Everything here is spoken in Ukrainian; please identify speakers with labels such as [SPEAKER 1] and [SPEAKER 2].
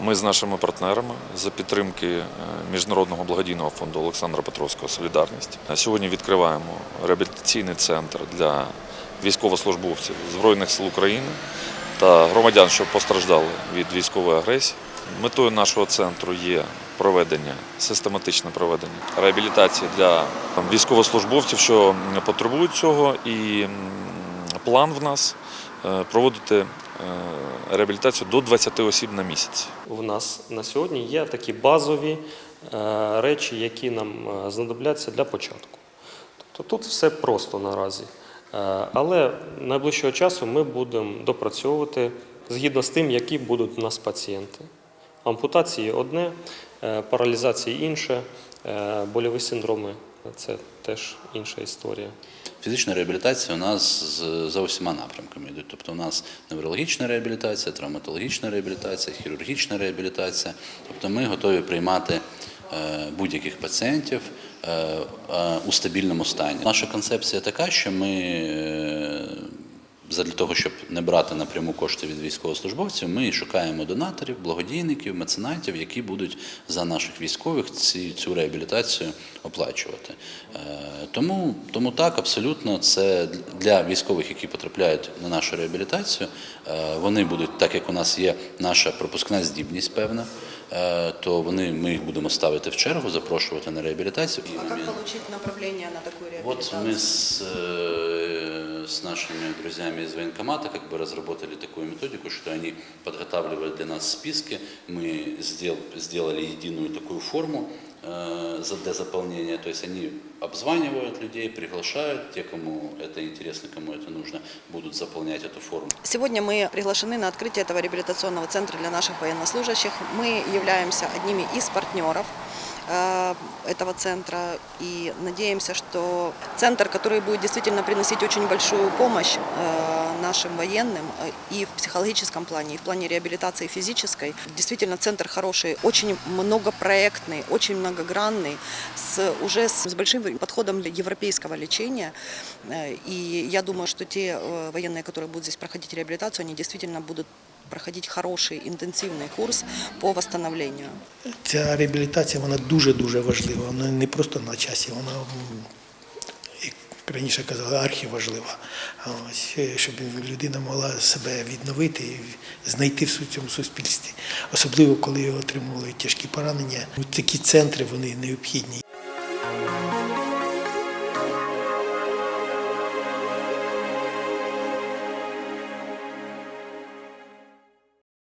[SPEAKER 1] Ми з нашими партнерами за підтримки е, Міжнародного благодійного фонду Олександра Петровського Солідарність е, сьогодні відкриваємо реабілітаційний центр для військовослужбовців Збройних сил України та громадян, що постраждали від військової агресії. Метою нашого центру є проведення, систематичне проведення реабілітації для військовослужбовців, що потребують цього, і план в нас проводити е, реабілітацію до 20 осіб на місяць.
[SPEAKER 2] У нас на сьогодні є такі базові е, речі, які нам е, знадобляться для початку. Тобто тут все просто наразі. Е, Але найближчого часу ми будемо допрацьовувати згідно з тим, які будуть у нас пацієнти. Ампутації одне, е, паралізації інше, е, больові синдроми це теж інша історія.
[SPEAKER 3] Фізична реабілітація у нас за усіма напрямками йде. Тобто у нас неврологічна реабілітація, травматологічна реабілітація, хірургічна реабілітація. Тобто ми готові приймати е, будь-яких пацієнтів е, е, у стабільному стані. Наша концепція така, що ми Задля того, щоб не брати напряму кошти від військовослужбовців, ми шукаємо донаторів, благодійників, меценатів, які будуть за наших військових ці, цю реабілітацію оплачувати. Е, Тому, тому так, абсолютно, це для військових, які потрапляють на нашу реабілітацію, е, вони будуть, так як у нас є наша пропускна здібність певна, е, то вони, ми їх будемо ставити в чергу, запрошувати на реабілітацію.
[SPEAKER 4] А как получить направление на такую
[SPEAKER 3] Вот
[SPEAKER 4] реабилитацию?
[SPEAKER 3] мы с, э, с нашими друзьями из военкомата как бы разработали такую методику, что они подготавливают для нас списки. Мы сдел- сделали единую такую форму э, за- для заполнения. То есть они обзванивают людей, приглашают, те, кому это интересно, кому это нужно, будут заполнять эту форму.
[SPEAKER 4] Сегодня мы приглашены на открытие этого реабилитационного центра для наших военнослужащих. Мы являемся одними из партнеров э, этого центра и надеемся, что центр, который будет действительно приносить очень большую помощь э, нашим военным э, и в психологическом плане, и в плане реабилитации физической. Действительно, центр хороший, очень многопроектный, очень многогранный, с, уже с, с большим подходом для европейского лечения. Э, И я думаю, что те э, военные, которые будут здесь проходить реабилитацию, они действительно будут проходить хороший интенсивный курс по восстановлению.
[SPEAKER 5] Ця реабілітація вона дуже-дуже важлива. Вона не просто на часі, вона, як раніше казали, архіважлива. Ось, е, щоб людина могла себе відновити і знайти в цьому суспільстві. Особливо, коли отримували тяжкі поранення. Такі центри вони необхідні.